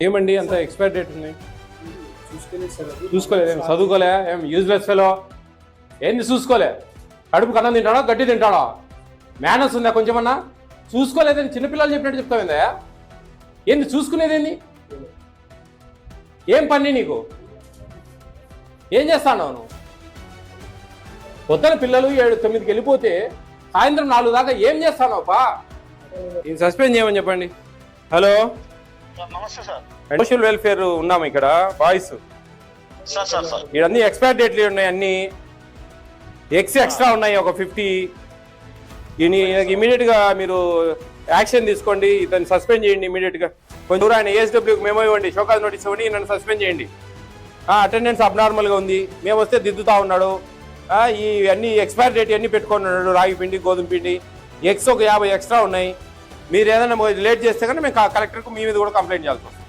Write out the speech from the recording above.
ఏమండి అంత expire date ఉన్నాయి చూసుకోలేదు ఏం చదువుకోలే? ఏం యూజ్లెస్ ఫెలో ఏంది చూసుకోలే? కడుపు కన్నం తింటాడా? గట్టి తింటాడా? మేనస్ ఉందా కొంచెమన్నా? చూసుకోలేదని చిన్నపిల్లలు చెప్పినట్టు చెప్తావిందా ఏంది చూసుకునేదేంది ఏం పని నీకు? ఏం చేస్తాను నువ్వు? పొద్దున పిల్లలు ఏడు తొమ్మిదికి వెళ్ళిపోతే సాయంత్రం నాలుగు దాకా ఏం చేస్తాను పా ఇది సస్పెండ్ చేయమని చెప్పండి. హలో? నమస్తే సార్. సోషల్ వెల్ఫేర్ ఉన్నాము ఇక్కడ బాయ్స్. Sir sir sir. ఇవన్నీ ఎక్స్పైర్ డేట్లు ఉన్నాయి అన్ని. ఎక్స్ ఎక్స్ట్రా ఉన్నాయి ఒక ఫిఫ్టీ. ఇమీడియట్గా మీరు యాక్షన్ తీసుకోండి ఇతన్ని సస్పెండ్ చేయండి ఇమీడియట్గా. కొంచెం దూరం ఆయన ఏఎస్డబ్ల్యూకి మేము ఇవ్వండి షోకాజ్ నోటీస్ ఇవ్వండి నన్ను సస్పెండ్ చేయండి. అటెండెన్స్ అబ్నార్మల్గా ఉంది. మేము వస్తే దిద్దుతా ఉన్నాడు. ఈ అన్ని ఎక్స్పైర్ డేట్ అన్ని పెట్టుకొని ఉన్నాడు రాగి పిండి గోధుమ పిండి. ఎగ్స్ ఒక యాభై ఎక్స్ట్రా ఉన్నాయి. మీరు ఏదైనా లేట్ చేస్తే కానీ మేము కలెక్టర్కు మీ మీద కూడా కంప్లైంట్ చేయాల్సి వస్తుంది.